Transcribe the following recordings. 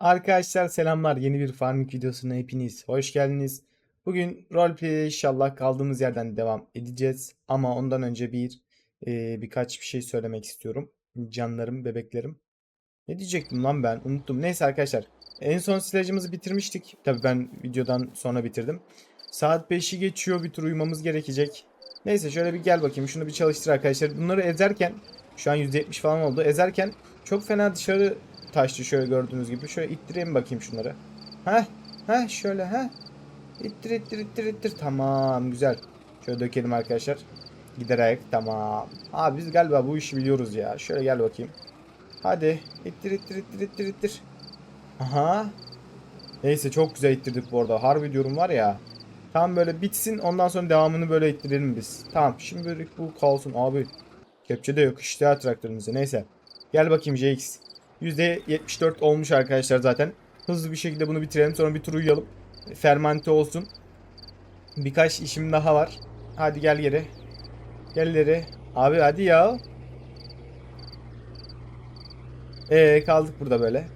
Arkadaşlar selamlar. Yeni bir farming videosuna hepiniz hoş geldiniz. Bugün roleplay'e inşallah kaldığımız yerden devam edeceğiz. Ama ondan önce bir e, birkaç bir şey söylemek istiyorum. Canlarım, bebeklerim. Ne diyecektim lan ben? Unuttum. Neyse arkadaşlar. En son silajımızı bitirmiştik. Tabii ben videodan sonra bitirdim. Saat 5'i geçiyor. Bir tur uyumamız gerekecek. Neyse şöyle bir gel bakayım. Şunu bir çalıştır arkadaşlar. Bunları ezerken şu an %70 falan oldu. Ezerken çok fena dışarı taştı şöyle gördüğünüz gibi. Şöyle ittireyim bakayım şunları. Heh. Heh şöyle heh. İttir ittir ittir ittir. Tamam güzel. Şöyle dökelim arkadaşlar. Giderek tamam. Abi biz galiba bu işi biliyoruz ya. Şöyle gel bakayım. Hadi. İttir ittir ittir ittir ittir. Aha. Neyse çok güzel ittirdik bu arada. Harbi diyorum var ya. Tam böyle bitsin ondan sonra devamını böyle ittirelim biz. Tamam şimdi böyle bu kalsın abi. Kepçe de yok işte ya traktörümüze. Neyse. Gel bakayım JX. %74 olmuş arkadaşlar zaten. Hızlı bir şekilde bunu bitirelim. Sonra bir tur uyuyalım. Fermente olsun. Birkaç işim daha var. Hadi gel geri. Gel ileri. Abi hadi ya. Ee kaldık burada böyle.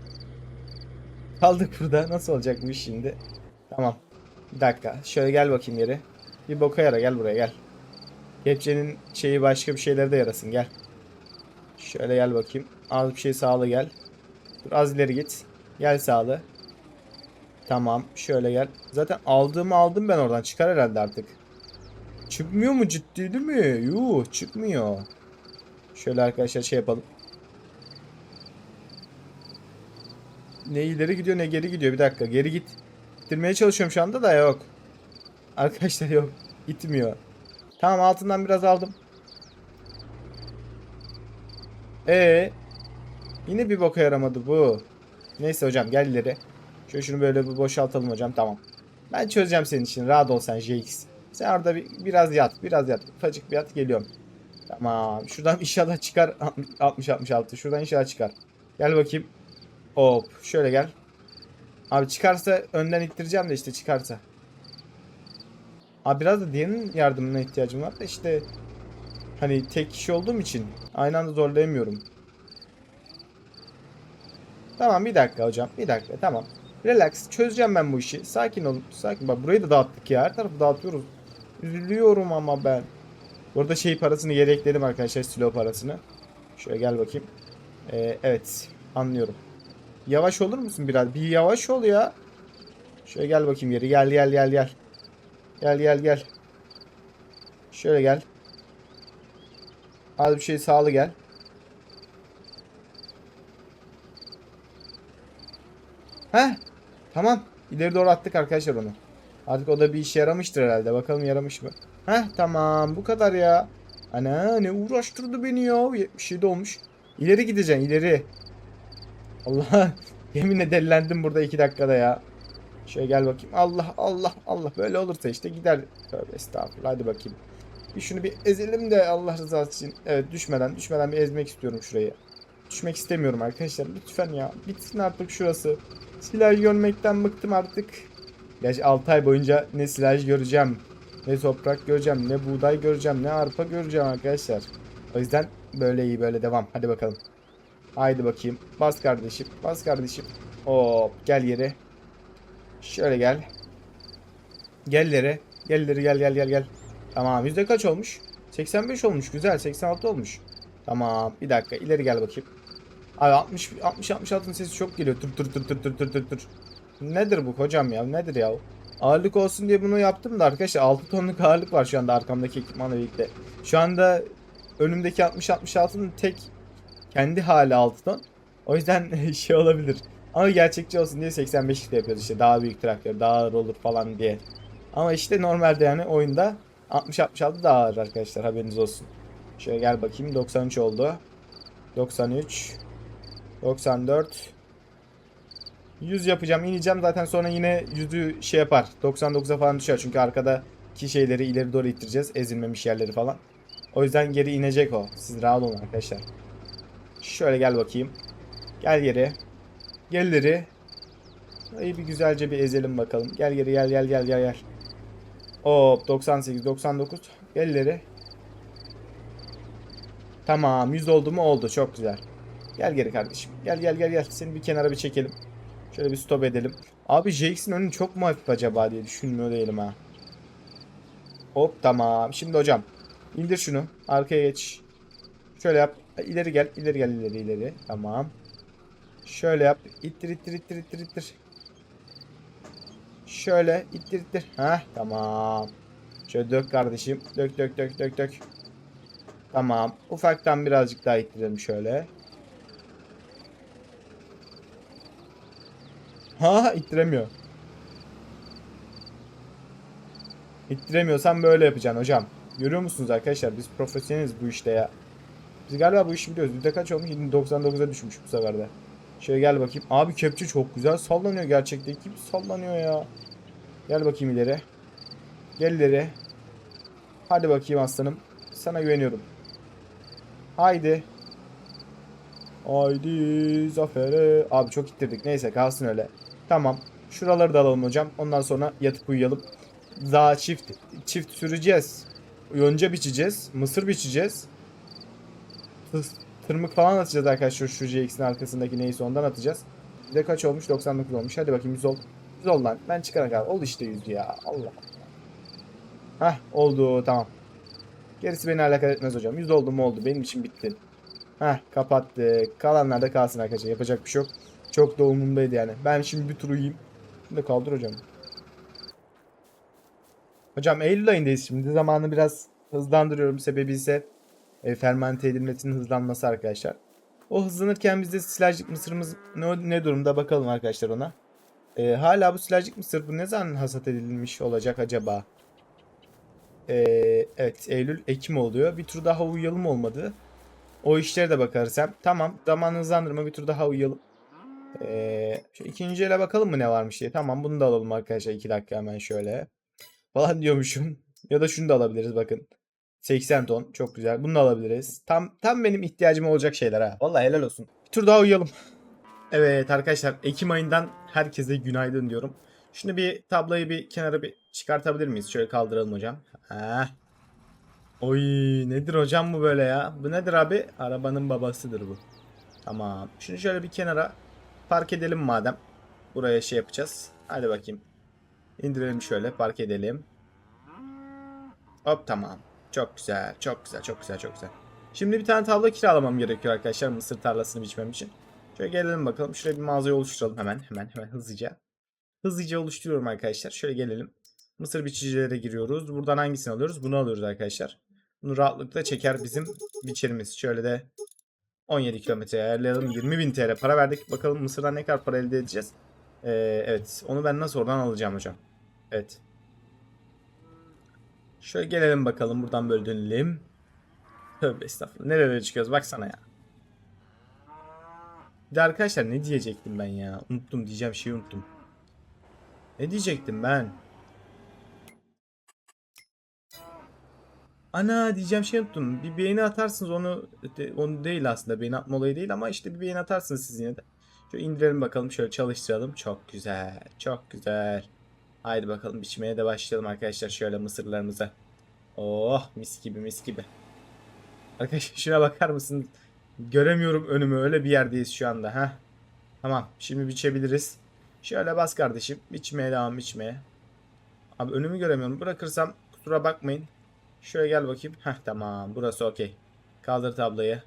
Kaldık burada. Nasıl olacak bu iş şimdi? Tamam. Bir dakika. Şöyle gel bakayım yere. Bir boka yara gel buraya gel. Kepçenin şeyi başka bir şeylere de yarasın gel. Şöyle gel bakayım. Az bir şey sağlı gel. Dur az ileri git. Gel sağlı. Tamam. Şöyle gel. Zaten aldığımı aldım ben oradan. Çıkar herhalde artık. Çıkmıyor mu ciddi değil mi? Yuh çıkmıyor. Şöyle arkadaşlar şey yapalım. Ne ileri gidiyor ne geri gidiyor. Bir dakika geri git. İttirmeye çalışıyorum şu anda da yok. Arkadaşlar yok. Gitmiyor. Tamam altından biraz aldım. Ee, yine bir boka yaramadı bu. Neyse hocam gel ileri. Şöyle şunu böyle bir boşaltalım hocam tamam. Ben çözeceğim senin için rahat ol sen JX. Sen orada bir, biraz yat biraz yat. Ufacık bir yat geliyorum. Tamam şuradan inşallah çıkar 60-66 şuradan inşallah çıkar. Gel bakayım. Hop şöyle gel. Abi çıkarsa önden ittireceğim de işte çıkarsa. Abi biraz da diğerinin yardımına ihtiyacım var da işte hani tek kişi olduğum için aynı anda zorlayamıyorum. Tamam bir dakika hocam bir dakika tamam. Relax çözeceğim ben bu işi. Sakin olun sakin. Bak burayı da dağıttık ya her tarafı dağıtıyoruz. Üzülüyorum ama ben. Burada şey parasını yedekledim arkadaşlar silo parasını. Şöyle gel bakayım. Ee, evet anlıyorum. Yavaş olur musun biraz? Bir yavaş ol ya. Şöyle gel bakayım yeri. Gel gel gel gel. Gel gel gel. Şöyle gel. Az bir şey sağlı gel. Heh. Tamam. İleri doğru attık arkadaşlar onu. Artık o da bir işe yaramıştır herhalde. Bakalım yaramış mı? Heh tamam. Bu kadar ya. Ana ne uğraştırdı beni ya. 77 olmuş. İleri gideceksin ileri. Allah. Yeminle delilendim burada 2 dakikada ya. Şöyle gel bakayım. Allah Allah Allah. Böyle olursa işte gider. Tövbe estağfurullah. Hadi bakayım. Bir şunu bir ezelim de Allah rızası için. Evet düşmeden düşmeden bir ezmek istiyorum şurayı. Düşmek istemiyorum arkadaşlar. Lütfen ya. Bitsin artık şurası. Silaj görmekten bıktım artık. Gerçi 6 ay boyunca ne silaj göreceğim. Ne toprak göreceğim. Ne buğday göreceğim. Ne arpa göreceğim arkadaşlar. O yüzden böyle iyi böyle devam. Hadi bakalım. Haydi bakayım. Bas kardeşim. Bas kardeşim. Hop gel yere. Şöyle gel. Gel ileri. Gel ileri gel gel gel gel. Tamam yüzde kaç olmuş? 85 olmuş güzel 86 olmuş. Tamam bir dakika ileri gel bakayım. Abi 60 60 66'ın sesi çok geliyor. Tır tır tır tır tır tır tır tır. Nedir bu hocam ya? Nedir ya? Ağırlık olsun diye bunu yaptım da arkadaşlar 6 tonluk ağırlık var şu anda arkamdaki ekipmanla birlikte. Şu anda önümdeki 60 66'nın tek kendi hali 6 ton. O yüzden şey olabilir. Ama gerçekçi olsun diye 85'likte yapıyoruz işte. Daha büyük traktör, daha ağır olur falan diye. Ama işte normalde yani oyunda 60-66 daha ağır arkadaşlar haberiniz olsun. Şöyle gel bakayım 93 oldu. 93 94 100 yapacağım ineceğim zaten sonra yine yüzü şey yapar 99'a falan düşer çünkü arkadaki şeyleri ileri doğru ittireceğiz ezilmemiş yerleri falan. O yüzden geri inecek o. Siz rahat olun arkadaşlar. Şöyle gel bakayım. Gel geri. Gel ileri. Burayı bir güzelce bir ezelim bakalım. Gel geri gel gel gel gel gel. Hop 98 99. Gel ileri. Tamam 100 oldu mu oldu çok güzel. Gel geri kardeşim. Gel gel gel gel. Seni bir kenara bir çekelim. Şöyle bir stop edelim. Abi JX'in önü çok mu hafif acaba diye düşünmüyor değilim ha. Hop tamam. Şimdi hocam indir şunu. Arkaya geç. Şöyle yap. İleri gel. ileri gel ileri ileri. Tamam. Şöyle yap. İttir ittir ittir ittir ittir. Şöyle ittir ittir. Heh tamam. Şöyle dök kardeşim. Dök dök dök dök dök. Tamam. Ufaktan birazcık daha ittirelim şöyle. Ha ittiremiyor. İttiremiyorsan böyle yapacaksın hocam. Görüyor musunuz arkadaşlar? Biz profesyoneliz bu işte ya. Biz galiba bu işi biliyoruz. Yüzde kaç olmuş? 99'a düşmüş bu sefer de. Şöyle gel bakayım. Abi kepçe çok güzel sallanıyor gerçekten. Kim sallanıyor ya? Gel bakayım ileri. Gel ileri. Hadi bakayım aslanım. Sana güveniyorum. Haydi. Haydi zafere. Abi çok ittirdik. Neyse kalsın öyle. Tamam. Şuraları da alalım hocam. Ondan sonra yatıp uyuyalım. Daha çift çift süreceğiz. Yonca biçeceğiz. Mısır biçeceğiz. Tı- Tırmık falan atacağız arkadaşlar şu JX'in arkasındaki neyse ondan atacağız. Bir de kaç olmuş? 99 olmuş. Hadi bakayım 100 ol. 100 ol lan. Ben çıkana kadar. Ol işte 100 ya. Allah. Hah oldu tamam. Gerisi beni alakadar etmez hocam. 100 oldu mu oldu. Benim için bitti. Heh kapattık. Kalanlar da kalsın arkadaşlar. Yapacak bir şey yok. Çok da umurumdaydı yani. Ben şimdi bir tur uyuyayım. Bunu da kaldır hocam. Hocam Eylül ayındayız şimdi. Zamanı biraz hızlandırıyorum. Sebebi ise e, fermente edilmesinin hızlanması arkadaşlar. O hızlanırken biz de silajcık mısırımız ne, ne durumda bakalım arkadaşlar ona. E, hala bu silajcık mısır bu ne zaman hasat edilmiş olacak acaba? E, evet Eylül Ekim oluyor. Bir tur daha uyuyalım olmadı. O işlere de bakarız hem. Tamam zaman hızlandırma bir tur daha uyuyalım. E, şu ikinci ele bakalım mı ne varmış diye. Tamam bunu da alalım arkadaşlar 2 dakika hemen şöyle. Falan diyormuşum. Ya da şunu da alabiliriz bakın. 80 ton çok güzel. Bunu da alabiliriz. Tam tam benim ihtiyacım olacak şeyler ha. Vallahi helal olsun. Bir tur daha uyuyalım. Evet arkadaşlar Ekim ayından herkese günaydın diyorum. Şunu bir tablayı bir kenara bir çıkartabilir miyiz? Şöyle kaldıralım hocam. Heh. Oy nedir hocam bu böyle ya? Bu nedir abi? Arabanın babasıdır bu. Tamam. Şunu şöyle bir kenara park edelim madem. Buraya şey yapacağız. Hadi bakayım. İndirelim şöyle park edelim. Hop tamam. Çok güzel. Çok güzel. Çok güzel. Çok güzel. Şimdi bir tane tablo kiralamam gerekiyor arkadaşlar mısır tarlasını biçmem için. Şöyle gelelim bakalım. Şuraya bir mağazayı oluşturalım hemen. Hemen hemen hızlıca. Hızlıca oluşturuyorum arkadaşlar. Şöyle gelelim. Mısır biçicilere giriyoruz. Buradan hangisini alıyoruz? Bunu alıyoruz arkadaşlar. Bunu rahatlıkla çeker bizim biçerimiz. Şöyle de 17 kilometre ayarlayalım. 20.000 TL para verdik. Bakalım Mısır'dan ne kadar para elde edeceğiz. Ee, evet. Onu ben nasıl oradan alacağım hocam. Evet. Şöyle gelelim bakalım. Buradan böyle dönelim. Tövbe estağfurullah. Nerelere çıkıyoruz? Baksana ya. Bir de arkadaşlar ne diyecektim ben ya? Unuttum diyeceğim şeyi unuttum. Ne diyecektim ben? Ana diyeceğim şey unuttum. Bir beğeni atarsınız onu de- onu değil aslında beğeni atma olayı değil ama işte bir beğeni atarsınız siz yine de. Şöyle indirelim bakalım şöyle çalıştıralım. Çok güzel. Çok güzel. Haydi bakalım biçmeye de başlayalım arkadaşlar şöyle mısırlarımıza. Oh mis gibi mis gibi. Arkadaşlar şuna bakar mısın? Göremiyorum önümü öyle bir yerdeyiz şu anda. ha. Tamam şimdi biçebiliriz. Şöyle bas kardeşim. Biçmeye devam biçmeye. Abi önümü göremiyorum. Bırakırsam kusura bakmayın. Şöyle gel bakayım. Heh tamam burası okey. Kaldır tablayı.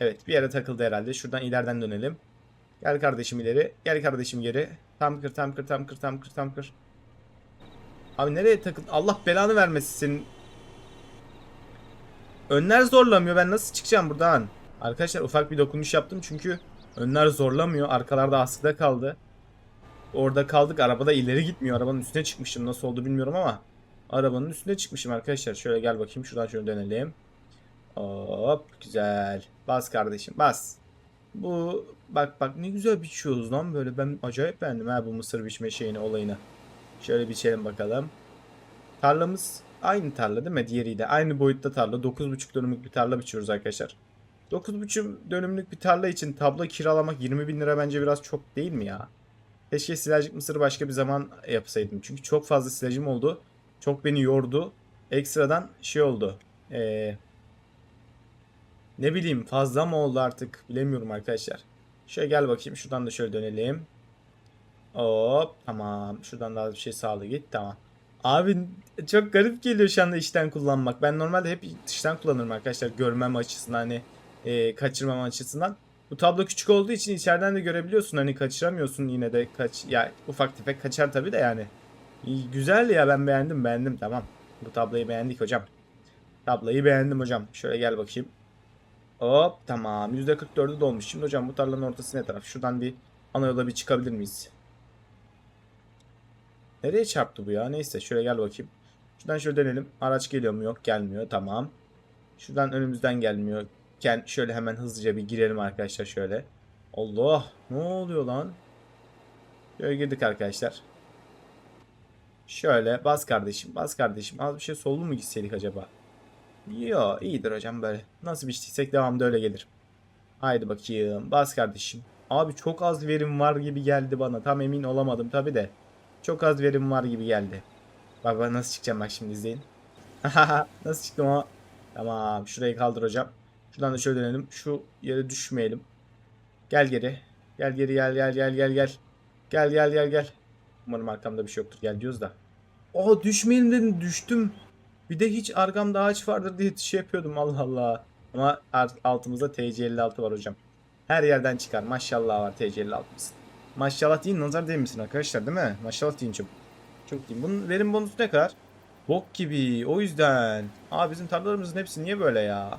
Evet bir yere takıldı herhalde. Şuradan ileriden dönelim. Gel kardeşim ileri. Gel kardeşim geri. Tam kır tam kır tam kır tam kır tam kır. Abi nereye takıl? Allah belanı vermesin. Önler zorlamıyor. Ben nasıl çıkacağım buradan? Arkadaşlar ufak bir dokunuş yaptım çünkü önler zorlamıyor. Arkalarda askıda kaldı. Orada kaldık. Arabada ileri gitmiyor. Arabanın üstüne çıkmışım. Nasıl oldu bilmiyorum ama. Arabanın üstüne çıkmışım arkadaşlar. Şöyle gel bakayım. Şuradan şöyle dönelim. Hop güzel. Bas kardeşim bas. Bu bak bak ne güzel biçiyoruz lan böyle. Ben acayip beğendim ha bu mısır biçme şeyini olayını. Şöyle biçelim bakalım. Tarlamız aynı tarla değil mi? Diğeriyle aynı boyutta tarla. 9,5 dönümlük bir tarla biçiyoruz arkadaşlar. 9,5 dönümlük bir tarla için tablo kiralamak 20 bin lira bence biraz çok değil mi ya? Keşke silajcık mısırı başka bir zaman yapsaydım. Çünkü çok fazla silajım oldu. Çok beni yordu. Ekstradan şey oldu. Ee, ne bileyim fazla mı oldu artık bilemiyorum arkadaşlar. Şöyle gel bakayım şuradan da şöyle dönelim. Hop tamam. Şuradan daha bir şey sağlı git tamam. Abi çok garip geliyor şu anda içten kullanmak. Ben normalde hep dıştan kullanırım arkadaşlar. Görmem açısından hani e, kaçırmam açısından. Bu tablo küçük olduğu için içeriden de görebiliyorsun. Hani kaçıramıyorsun yine de kaç ya ufak tefek kaçar tabii de yani. Güzel ya ben beğendim beğendim tamam. Bu tabloyu beğendik hocam. Tabloyu beğendim hocam. Şöyle gel bakayım. Hop tamam %44'ü dolmuş. Şimdi hocam bu tarlanın ortası ne taraf? Şuradan bir ana yola bir çıkabilir miyiz? Nereye çarptı bu ya? Neyse şöyle gel bakayım. Şuradan şöyle dönelim. Araç geliyor mu? Yok gelmiyor. Tamam. Şuradan önümüzden gelmiyor. Gel şöyle hemen hızlıca bir girelim arkadaşlar şöyle. Allah ne oluyor lan? Şöyle girdik arkadaşlar. Şöyle bas kardeşim bas kardeşim. Az bir şey sollu mu gitseydik acaba? Yo iyidir hocam böyle. Nasıl biçtiysek devamında öyle gelir. Haydi bakayım bas kardeşim. Abi çok az verim var gibi geldi bana. Tam emin olamadım tabi de. Çok az verim var gibi geldi. Bak bak nasıl çıkacağım bak şimdi izleyin. nasıl çıktım ama. Tamam şurayı kaldır hocam. Şuradan da şöyle dönelim. Şu yere düşmeyelim. Gel geri. Gel geri gel gel gel gel. Gel gel gel gel. Umarım arkamda bir şey yoktur. Gel diyoruz da. Aa düşmeyelim dedim düştüm. Bir de hiç arkamda ağaç vardır diye şey yapıyordum Allah Allah. Ama altımızda TC56 var hocam. Her yerden çıkar. Maşallah var TC56'mız. Maşallah deyin nazar değmesin arkadaşlar değil mi? Maşallah deyin çok. Çok diyeyim. Bunun verim bonusu ne kadar? Bok gibi. O yüzden. Aa bizim tarlalarımızın hepsi niye böyle ya?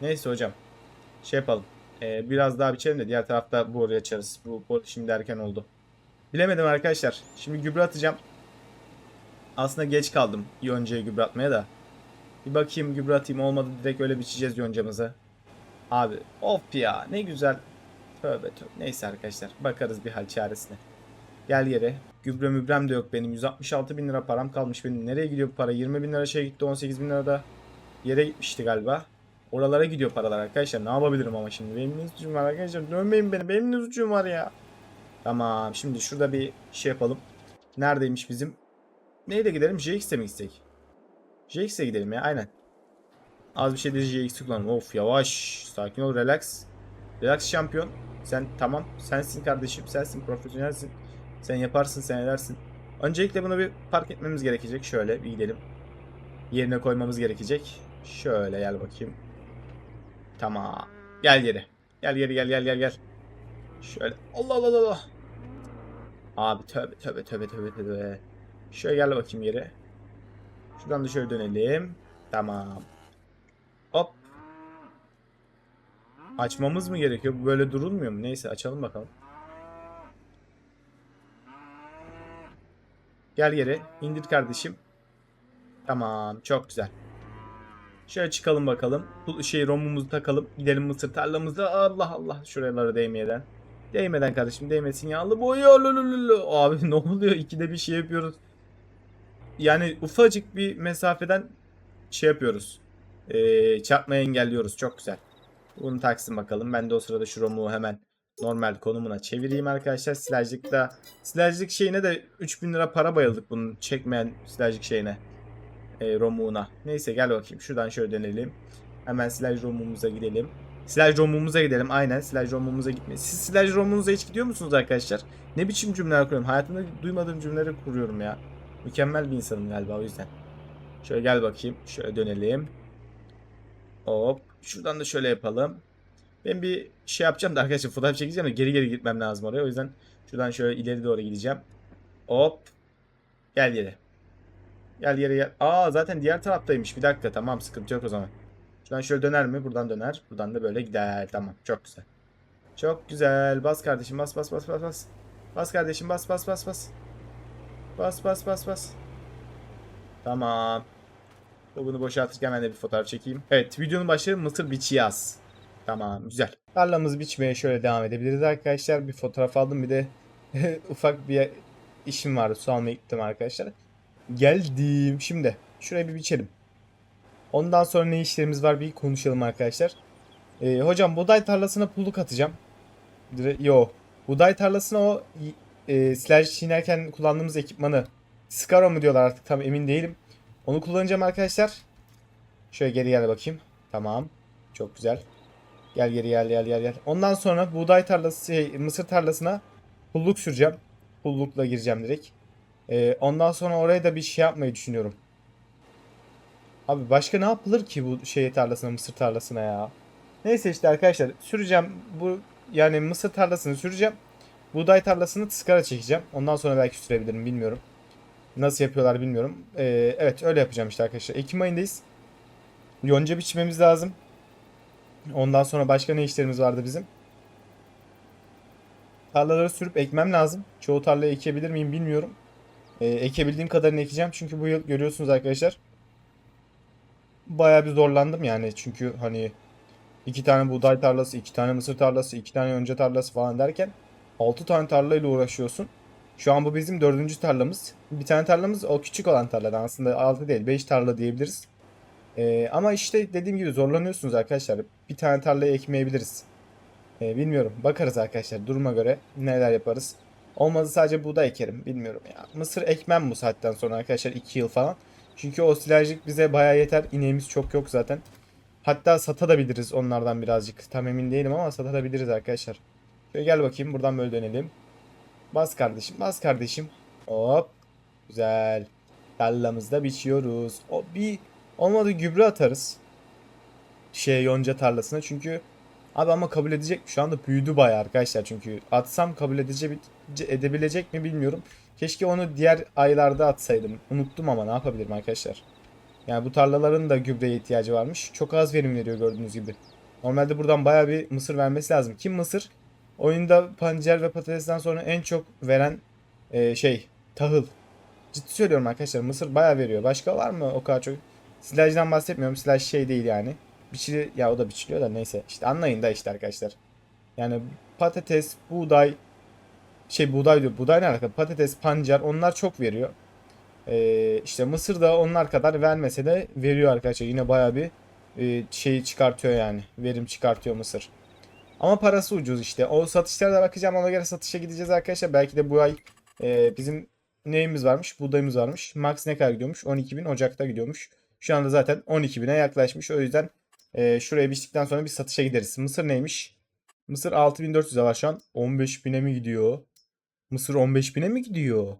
Neyse hocam. Şey yapalım. Ee, biraz daha biçelim de diğer tarafta boru açarız. Bu, bu şimdi erken oldu. Bilemedim arkadaşlar. Şimdi gübre atacağım. Aslında geç kaldım yoncaya gübre atmaya da. Bir bakayım gübre atayım olmadı direkt öyle biçeceğiz yoncamızı. Abi of ya ne güzel. Tövbe tövbe. Neyse arkadaşlar bakarız bir hal çaresine. Gel yere. Gübre mübrem de yok benim. 166 bin lira param kalmış benim. Nereye gidiyor bu para? 20 bin lira şey gitti 18 bin lira da yere gitmişti galiba. Oralara gidiyor paralar arkadaşlar. Ne yapabilirim ama şimdi? Benim ne suçum var arkadaşlar? Dönmeyin beni. Benim ne suçum var ya? Tamam. Şimdi şurada bir şey yapalım. Neredeymiş bizim? Neyle gidelim? JX'e mi gitsek? JX'e gidelim ya. Aynen. Az bir şey de JX'i kullanalım. Of yavaş. Sakin ol. Relax. Relax şampiyon. Sen tamam. Sensin kardeşim. Sensin. Profesyonelsin. Sen yaparsın. Sen edersin. Öncelikle bunu bir park etmemiz gerekecek. Şöyle bir gidelim. Yerine koymamız gerekecek. Şöyle gel bakayım. Tamam. Gel geri. Gel geri gel gel gel gel. Şöyle. Allah Allah Allah. Abi tövbe tövbe tövbe tövbe tövbe. Şöyle gel bakayım yere. Şuradan da şöyle dönelim. Tamam. Hop. Açmamız mı gerekiyor? Böyle durulmuyor mu? Neyse açalım bakalım. Gel yere. İndir kardeşim. Tamam. Çok güzel. Şöyle çıkalım bakalım. Bu şey romumuzu takalım. Gidelim mısır tarlamıza. Allah Allah. Şuralara değmeden. Değmeden kardeşim değmesin ya. Allah boyu. Abi ne oluyor? İkide bir şey yapıyoruz. Yani ufacık bir mesafeden şey yapıyoruz. Ee, çarpmayı engelliyoruz. Çok güzel. Bunu taksın bakalım. Ben de o sırada şu romu hemen normal konumuna çevireyim arkadaşlar. Silajlıkta silajlık şeyine de 3000 lira para bayıldık bunun çekmeyen silajlık şeyine. E, romuğuna. Neyse gel bakayım. Şuradan şöyle dönelim. Hemen silaj romumuza gidelim. Silaj romumuza gidelim. Aynen silaj romumuza gitmeyi. Siz silaj romunuza hiç gidiyor musunuz arkadaşlar? Ne biçim cümleler kuruyorum? Hayatımda duymadığım cümleleri kuruyorum ya. Mükemmel bir insanım galiba o yüzden. Şöyle gel bakayım. Şöyle dönelim. Hop. Şuradan da şöyle yapalım. Ben bir şey yapacağım da arkadaşlar fotoğraf çekeceğim de geri geri gitmem lazım oraya. O yüzden şuradan şöyle ileri doğru gideceğim. Hop. Gel yere. Gel yere gel. Aa zaten diğer taraftaymış. Bir dakika tamam sıkıntı yok o zaman. Şuradan şöyle döner mi? Buradan döner. Buradan da böyle gider. Tamam çok güzel. Çok güzel. Bas kardeşim bas bas bas bas bas. Bas kardeşim bas bas bas bas. Bas bas bas bas. Tamam. Bunu boşaltırken ben de bir fotoğraf çekeyim. Evet videonun başlığı mısır biçiyaz. Tamam güzel. Tarlamızı biçmeye şöyle devam edebiliriz arkadaşlar. Bir fotoğraf aldım bir de ufak bir işim vardı. Su almaya gittim arkadaşlar. Geldim. Şimdi şuraya bir biçelim. Ondan sonra ne işlerimiz var bir konuşalım arkadaşlar. Ee, hocam buğday tarlasına pulluk atacağım. Yo. Buğday tarlasına o e, silaj çiğnerken kullandığımız ekipmanı Scaro mu diyorlar artık tam emin değilim. Onu kullanacağım arkadaşlar. Şöyle geri gel bakayım. Tamam. Çok güzel. Gel geri gel gel gel gel. Ondan sonra buğday tarlası şey, mısır tarlasına pulluk süreceğim. pullukla gireceğim direkt. Ee, ondan sonra oraya da bir şey yapmayı düşünüyorum. Abi başka ne yapılır ki bu şey tarlasına, mısır tarlasına ya? Neyse işte arkadaşlar süreceğim bu yani mısır tarlasını süreceğim. Buğday tarlasını tıskara çekeceğim. Ondan sonra belki sürebilirim bilmiyorum. Nasıl yapıyorlar bilmiyorum. Ee, evet öyle yapacağım işte arkadaşlar. Ekim ayındayız. Yonca biçmemiz lazım. Ondan sonra başka ne işlerimiz vardı bizim? Tarlaları sürüp ekmem lazım. Çoğu tarlayı ekebilir miyim bilmiyorum. Ee, ekebildiğim kadarını ekeceğim. Çünkü bu yıl görüyorsunuz arkadaşlar. Bayağı bir zorlandım yani. Çünkü hani iki tane buğday tarlası, iki tane mısır tarlası, iki tane yonca tarlası falan derken 6 tane tarlayla uğraşıyorsun. Şu an bu bizim dördüncü tarlamız. Bir tane tarlamız o küçük olan tarladan aslında 6 değil 5 tarla diyebiliriz. Ee, ama işte dediğim gibi zorlanıyorsunuz arkadaşlar. Bir tane tarlayı ekmeyebiliriz. Ee, bilmiyorum. Bakarız arkadaşlar duruma göre neler yaparız. Olmadı sadece buğday ekerim. Bilmiyorum ya. Mısır ekmem bu saatten sonra arkadaşlar 2 yıl falan. Çünkü o silajlık bize baya yeter. İneğimiz çok yok zaten. Hatta satabiliriz onlardan birazcık. Tam emin değilim ama satabiliriz arkadaşlar. Şöyle gel bakayım buradan böyle dönelim. Bas kardeşim bas kardeşim. Hop. Güzel. Tarlamızda biçiyoruz. O bir olmadı gübre atarız. Şey yonca tarlasına çünkü abi ama kabul edecek mi? Şu anda büyüdü bayağı arkadaşlar çünkü atsam kabul edecek edebilecek mi bilmiyorum. Keşke onu diğer aylarda atsaydım. Unuttum ama ne yapabilirim arkadaşlar. Yani bu tarlaların da gübreye ihtiyacı varmış. Çok az verim veriyor gördüğünüz gibi. Normalde buradan bayağı bir mısır vermesi lazım. Kim mısır? Oyunda pancar ve patatesten sonra en çok veren e, şey tahıl. Ciddi söylüyorum arkadaşlar mısır bayağı veriyor. Başka var mı o kadar çok? Silajdan bahsetmiyorum. Silaj şey değil yani. Biçili ya o da biçiliyor da neyse. İşte anlayın da işte arkadaşlar. Yani patates, buğday şey buğday diyor. Buğday ne alaka? Patates, pancar onlar çok veriyor. Ee, işte mısır da onlar kadar vermese de veriyor arkadaşlar. Yine bayağı bir e, şeyi çıkartıyor yani. Verim çıkartıyor mısır. Ama parası ucuz işte. O satışlara da bakacağım. Ona göre satışa gideceğiz arkadaşlar. Belki de bu ay e, bizim neyimiz varmış? Buğdayımız varmış. Max ne kadar gidiyormuş? 12.000 Ocak'ta gidiyormuş. Şu anda zaten 12.000'e yaklaşmış. O yüzden e, şuraya biçtikten sonra bir satışa gideriz. Mısır neymiş? Mısır 6.400'e var şu an. 15.000'e mi gidiyor? Mısır 15.000'e mi gidiyor?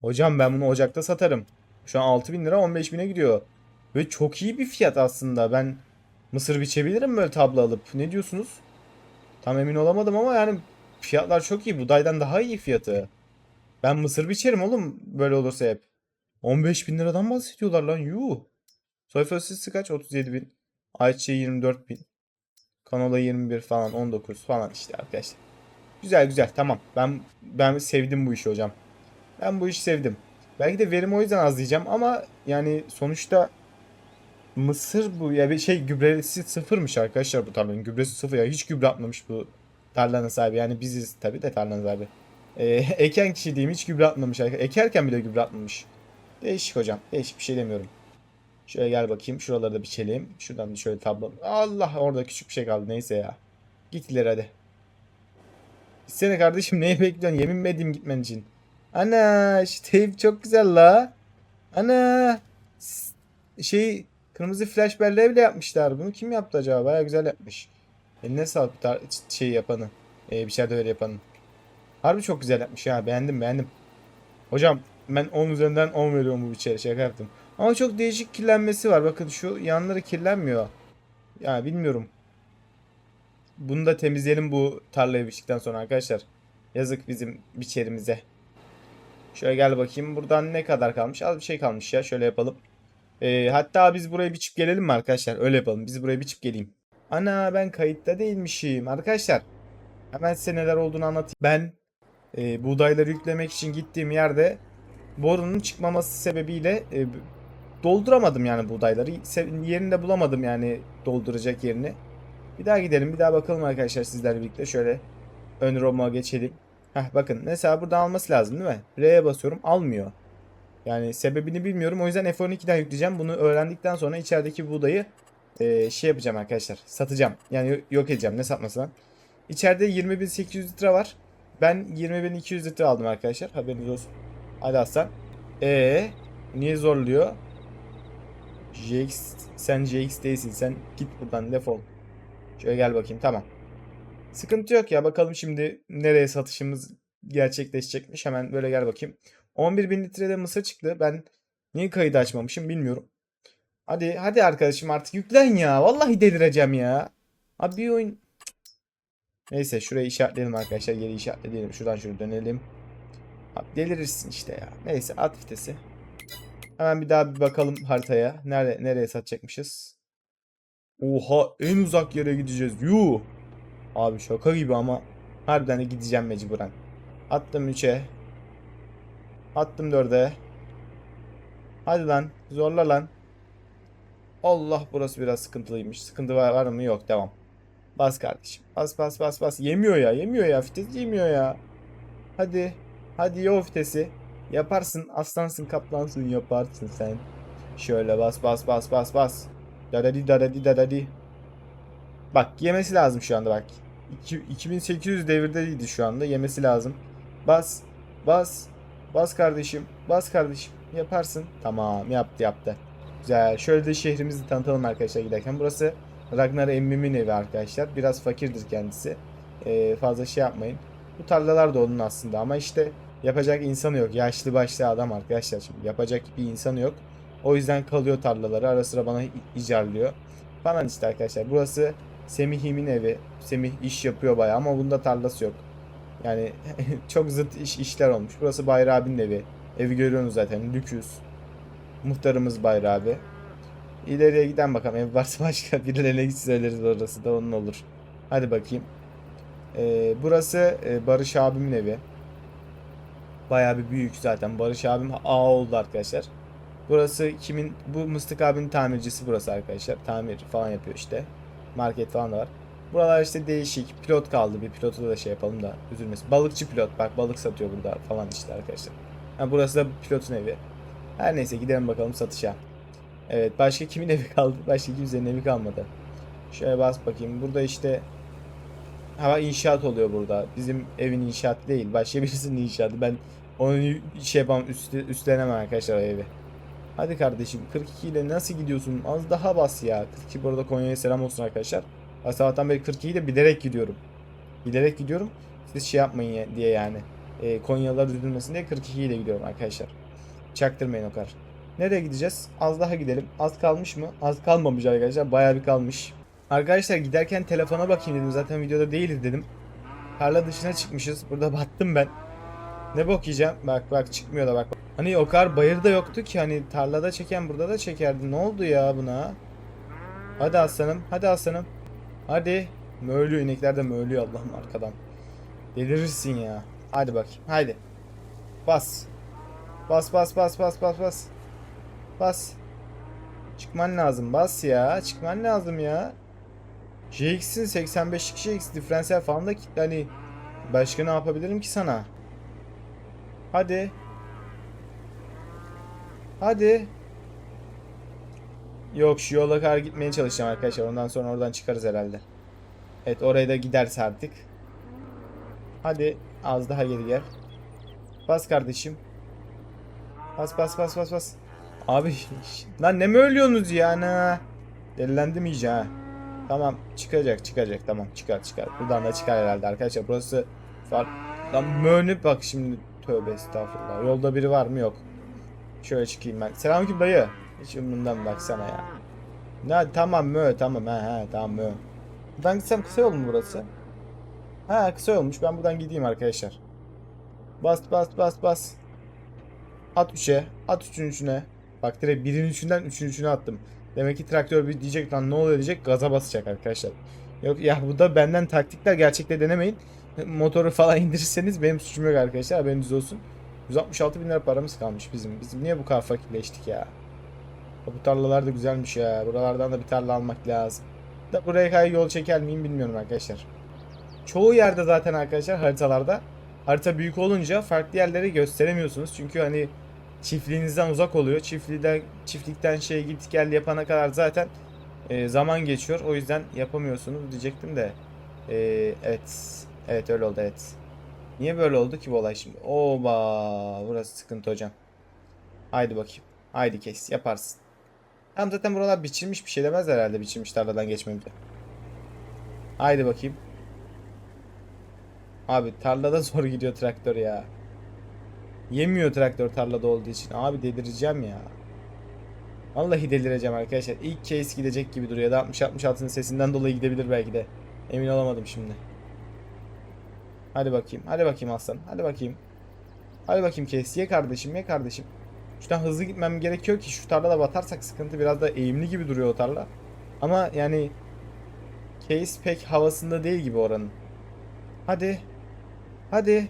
Hocam ben bunu Ocak'ta satarım. Şu an 6000 lira 15.000'e gidiyor. Ve çok iyi bir fiyat aslında. Ben mısır biçebilirim böyle tablo alıp. Ne diyorsunuz? Tam emin olamadım ama yani fiyatlar çok iyi. Budaydan daha iyi fiyatı. Ben mısır biçerim oğlum böyle olursa hep. 15 bin liradan bahsediyorlar lan yuh. Soy fasulyesi kaç? 37 bin. Ayçiçeği 24 bin. Kanola 21 falan 19 falan işte arkadaşlar. Güzel güzel tamam. Ben ben sevdim bu işi hocam. Ben bu işi sevdim. Belki de verim o yüzden az diyeceğim ama yani sonuçta mısır bu ya bir şey gübresi sıfırmış arkadaşlar bu tarlanın. Gübresi sıfır ya hiç gübre atmamış bu tarlanın sahibi. Yani biziz tabi de tarlanın sahibi. Ee, eken kişi diyeyim hiç gübre atmamış. Ekerken bile gübre atmamış. Değişik hocam. Değişik bir şey demiyorum. Şöyle gel bakayım. Şuraları da biçelim. Şuradan da şöyle tablo. Allah orada küçük bir şey kaldı. Neyse ya. Git ileri hadi. Gitsene kardeşim neyi bekliyorsun? Yemin mi edeyim gitmen için? Ana şu teyp çok güzel la. Ana şey kırmızı flash belleği bile yapmışlar. Bunu kim yaptı acaba? Baya güzel yapmış. Eline sağlık şey yapanı. Ee, bir şeyler öyle yapanı. Harbi çok güzel yapmış ya. Beğendim beğendim. Hocam ben 10 üzerinden 10 veriyorum bu biçere. Şaka yaptım. Ama çok değişik kirlenmesi var. Bakın şu yanları kirlenmiyor. Ya bilmiyorum. Bunu da temizleyelim bu tarlayı biçtikten sonra arkadaşlar. Yazık bizim biçerimize. Şöyle gel bakayım. Buradan ne kadar kalmış? Az bir şey kalmış ya. Şöyle yapalım. Ee, hatta biz buraya biçip gelelim mi arkadaşlar? Öyle yapalım. Biz buraya biçip geleyim. Ana ben kayıtta değilmişim. Arkadaşlar hemen size neler olduğunu anlatayım. Ben e, buğdayları yüklemek için gittiğim yerde borunun çıkmaması sebebiyle e, dolduramadım yani buğdayları. Yerinde bulamadım yani dolduracak yerini. Bir daha gidelim. Bir daha bakalım arkadaşlar sizlerle birlikte. Şöyle ön Roma geçelim. Heh bakın mesela burada alması lazım değil mi? R'ye basıyorum almıyor. Yani sebebini bilmiyorum. O yüzden F12'den yükleyeceğim. Bunu öğrendikten sonra içerideki buğdayı e, şey yapacağım arkadaşlar. Satacağım. Yani yok edeceğim. Ne satması lan? İçeride 20.800 litre var. Ben 20.200 litre aldım arkadaşlar. Haberiniz olsun. Hadi Aslan. Ee, niye zorluyor? JX sen JX değilsin. Sen git buradan defol. Şöyle gel bakayım. Tamam. Sıkıntı yok ya. Bakalım şimdi nereye satışımız gerçekleşecekmiş. Hemen böyle gel bakayım. 11 bin litrede mısır çıktı. Ben niye kaydı açmamışım bilmiyorum. Hadi hadi arkadaşım artık yüklen ya. Vallahi delireceğim ya. Abi bir oyun. Neyse şurayı işaretleyelim arkadaşlar. Geri işaretleyelim. Şuradan şöyle dönelim. Abi delirirsin işte ya. Neyse at vitesi. Hemen bir daha bir bakalım haritaya. Nerede nereye satacakmışız? Oha en uzak yere gideceğiz. Yuh. Abi şaka gibi ama harbiden de gideceğim mecburen. Attım 3'e. Attım 4'e. Hadi lan zorla lan. Allah burası biraz sıkıntılıymış. Sıkıntı var, var mı? Yok devam. Bas kardeşim. Bas bas bas bas. Yemiyor ya yemiyor ya. Fites yemiyor ya. Hadi. Hadi ye fitesi. Yaparsın. Aslansın kaplansın yaparsın sen. Şöyle bas bas bas bas bas. Dadadi dadadi dadadi. Bak yemesi lazım şu anda bak. İki- 2800 devirdeydi şu anda. Yemesi lazım. Bas. Bas. Bas kardeşim. Bas kardeşim. Yaparsın. Tamam yaptı yaptı. Güzel. Şöyle de şehrimizi tanıtalım arkadaşlar giderken. Burası Ragnar emmimin evi arkadaşlar. Biraz fakirdir kendisi. Ee, fazla şey yapmayın. Bu tarlalar da onun aslında ama işte yapacak insanı yok. Yaşlı başlı adam arkadaşlar şimdi. Yapacak bir insanı yok. O yüzden kalıyor tarlaları. Ara sıra bana icarlıyor. Falan işte arkadaşlar. Burası Semih'imin evi. Semih iş yapıyor bayağı ama bunda tarlası yok. Yani çok zıt iş, işler olmuş. Burası Bayra abinin evi. Evi görüyorsunuz zaten. Lüküs. Muhtarımız Bayra abi. İleriye giden bakalım. Ev varsa başka birilerine git söyleriz orası da onun olur. Hadi bakayım. Ee, burası e, Barış abimin evi. Bayağı bir büyük zaten. Barış abim A oldu arkadaşlar. Burası kimin? Bu Mıstık abinin tamircisi burası arkadaşlar. Tamir falan yapıyor işte. Market falan da var. Buralar işte değişik. Pilot kaldı. Bir pilotu da şey yapalım da üzülmesin. Balıkçı pilot. Bak balık satıyor burada falan işte arkadaşlar. Ha, burası da pilotun evi. Her neyse gidelim bakalım satışa. Evet başka kimin evi kaldı? Başka kimsenin evi kalmadı. Şöyle bas bakayım. Burada işte hava inşaat oluyor burada. Bizim evin inşaatı değil. Başka birisinin inşaatı. Ben onu şey yapamam. Üst, üstlenemem arkadaşlar evi. Hadi kardeşim 42 ile nasıl gidiyorsun? Az daha bas ya. 42 bu arada Konya'ya selam olsun arkadaşlar. Sabahtan beri 42'yi de bilerek gidiyorum. Bilerek gidiyorum. Siz şey yapmayın ya- diye yani. E, Konyalılar üzülmesin diye 42 ile gidiyorum arkadaşlar. Çaktırmayın o kadar. Nereye gideceğiz? Az daha gidelim. Az kalmış mı? Az kalmamış arkadaşlar. Bayağı bir kalmış. Arkadaşlar giderken telefona bakayım dedim. Zaten videoda değiliz dedim. Tarla dışına çıkmışız. Burada battım ben. Ne bok yiyeceğim? Bak bak çıkmıyor da bak. Hani o kadar bayırda yoktu ki hani tarlada çeken burada da çekerdi. Ne oldu ya buna? Hadi aslanım. Hadi aslanım. Hadi. Möğlüyor inekler de möğlüyor Allah'ım arkadan. Delirirsin ya. Hadi bak. Haydi. Bas. Bas bas bas bas bas bas. Bas. Çıkman lazım. Bas ya. Çıkman lazım ya. JX'in 85'lik JX diferansiyel falan da hani başka ne yapabilirim ki sana? Hadi. Hadi. Yok şu yola kadar gitmeye çalışacağım arkadaşlar. Ondan sonra oradan çıkarız herhalde. Evet oraya da giderse artık. Hadi az daha geri gel. Bas kardeşim. Bas bas bas bas bas. Abi lan ne mi ölüyorsunuz ya ne? Delilendim iyice ha. Tamam çıkacak çıkacak tamam çıkar çıkar. Buradan da çıkar herhalde arkadaşlar. Burası far... Lan mönüp bak şimdi. Tövbe estağfurullah. Yolda biri var mı yok. Şöyle çıkayım ben. Selamünaleyküm dayı. Hiç umurumdan baksana ya. Ne tamam mö tamam ha ha tamam mö. Buradan gitsem kısa yol mu burası? Ha kısa yolmuş. Ben buradan gideyim arkadaşlar. Bas bas bas bas. At 3'e. At 3'ün 3'üne. Bak direkt birin 3'ünden 3'ün 3'üne attım. Demek ki traktör bir diyecek lan ne oluyor diyecek gaza basacak arkadaşlar. Yok ya bu da benden taktikler gerçekte denemeyin. Motoru falan indirirseniz benim suçum yok arkadaşlar haberiniz olsun. 166 bin lira paramız kalmış bizim. Biz niye bu kadar fakirleştik ya? Bu tarlalar da güzelmiş ya. Buralardan da bir tarla almak lazım. Da buraya kadar yol çeker miyim bilmiyorum arkadaşlar. Çoğu yerde zaten arkadaşlar haritalarda harita büyük olunca farklı yerleri gösteremiyorsunuz. Çünkü hani çiftliğinizden uzak oluyor. Çiftlikten çiftlikten şey git gel yapana kadar zaten e, zaman geçiyor. O yüzden yapamıyorsunuz diyecektim de. E, evet. Evet öyle oldu evet. Niye böyle oldu ki bu olay şimdi? Oba burası sıkıntı hocam. Haydi bakayım. Haydi kes yaparsın. Tam zaten buralar biçilmiş bir şey demez herhalde biçilmiş tarladan geçmemde. Haydi bakayım. Abi tarlada zor gidiyor traktör ya. Yemiyor traktör tarlada olduğu için. Abi delireceğim ya. Vallahi delireceğim arkadaşlar. İlk case gidecek gibi duruyor. Ya da 60-66'nın sesinden dolayı gidebilir belki de. Emin olamadım şimdi. Hadi bakayım. Hadi bakayım aslan. Hadi bakayım. Hadi bakayım case. Ye kardeşim ye kardeşim. Şuradan hızlı gitmem gerekiyor ki şu tarlada batarsak sıkıntı biraz da eğimli gibi duruyor o tarla. Ama yani case pek havasında değil gibi oranın. Hadi. Hadi.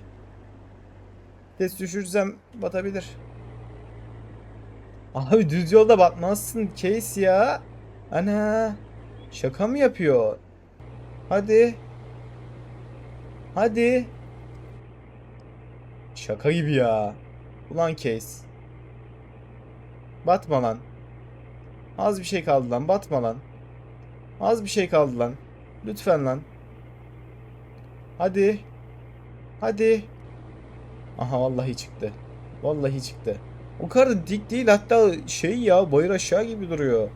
Test düşürsem batabilir. Abi düz yolda batmazsın case ya. Ana. Şaka mı yapıyor? Hadi. Hadi. Şaka gibi ya. Ulan case. Batma lan. Az bir şey kaldı lan. Batma lan. Az bir şey kaldı lan. Lütfen lan. Hadi. Hadi. Aha vallahi çıktı. Vallahi çıktı. O kadar da dik değil hatta şey ya bayır aşağı gibi duruyor.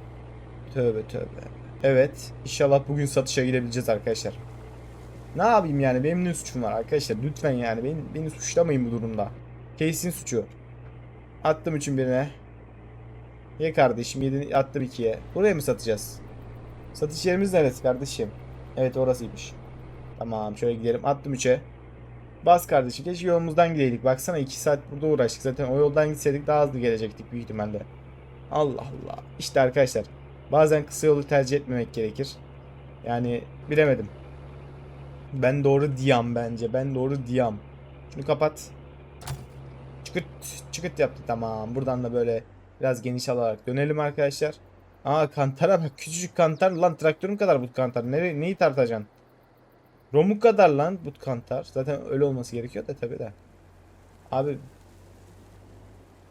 Tövbe tövbe. Evet. İnşallah bugün satışa girebileceğiz arkadaşlar. Ne yapayım yani benim ne suçum var arkadaşlar lütfen yani beni, beni suçlamayın bu durumda. Case'in suçu. Attım üçün birine. Ye kardeşim yedi, attım ikiye. Buraya mı satacağız? Satış yerimiz neresi kardeşim? Evet orasıymış. Tamam şöyle gidelim. Attım 3'e. Bas kardeşim. Keşke yolumuzdan gideydik. Baksana 2 saat burada uğraştık. Zaten o yoldan gitseydik daha hızlı gelecektik büyük ihtimalle. Allah Allah. İşte arkadaşlar. Bazen kısa yolu tercih etmemek gerekir. Yani bilemedim. Ben doğru diyam bence. Ben doğru diyam. Şunu kapat. Çıkıt çıkıt yaptı tamam. Buradan da böyle biraz geniş alarak dönelim arkadaşlar. Aa kantara bak küçücük kantar lan traktörün kadar bu kantar. Nere, neyi tartacaksın? Romuk kadar lan bu kantar. Zaten öyle olması gerekiyor da tabii de. Abi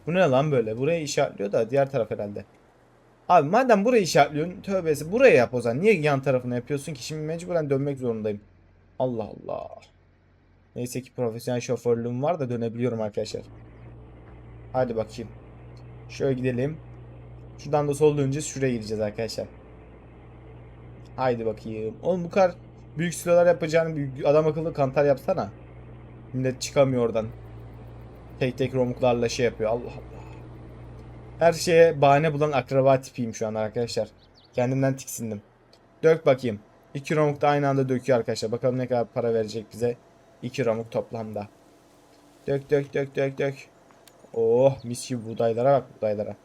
bu ne lan böyle? Burayı işaretliyor da diğer taraf herhalde. Abi madem burayı işaretliyorsun tövbesi buraya yap o zaman. Niye yan tarafına yapıyorsun ki? Şimdi mecburen dönmek zorundayım. Allah Allah. Neyse ki profesyonel şoförlüğüm var da dönebiliyorum arkadaşlar. Hadi bakayım. Şöyle gidelim. Şuradan da sol döneceğiz. Şuraya gideceğiz arkadaşlar. Haydi bakayım. Oğlum bu kadar büyük silolar yapacağını büyük adam akıllı kantar yapsana. Millet çıkamıyor oradan. Tek tek romuklarla şey yapıyor. Allah Allah. Her şeye bahane bulan akraba tipiyim şu an arkadaşlar. Kendimden tiksindim. Dök bakayım. İki romuk da aynı anda döküyor arkadaşlar. Bakalım ne kadar para verecek bize. İki romuk toplamda. Dök dök dök dök dök. Oh mis gibi buğdaylara bak buğdaylara.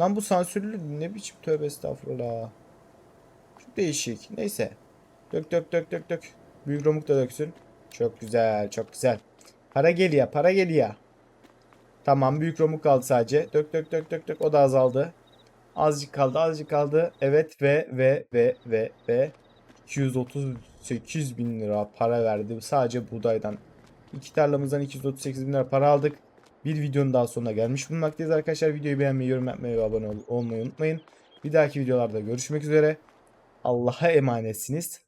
Lan bu sansürlü ne biçim tövbe estağfurullah. Çok değişik. Neyse. Dök dök dök dök dök. Büyük romuk da döksün. Çok güzel çok güzel. Para geliyor para geliyor. Tamam büyük romuk kaldı sadece. Dök dök dök dök dök o da azaldı. Azıcık kaldı azıcık kaldı. Evet ve ve ve ve ve 238 bin lira para verdi sadece buğdaydan. İki tarlamızdan 238 bin lira para aldık. Bir videonun daha sonuna gelmiş bulunmaktayız arkadaşlar. Videoyu beğenmeyi, yorum yapmayı ve abone ol- olmayı unutmayın. Bir dahaki videolarda görüşmek üzere. Allah'a emanetsiniz.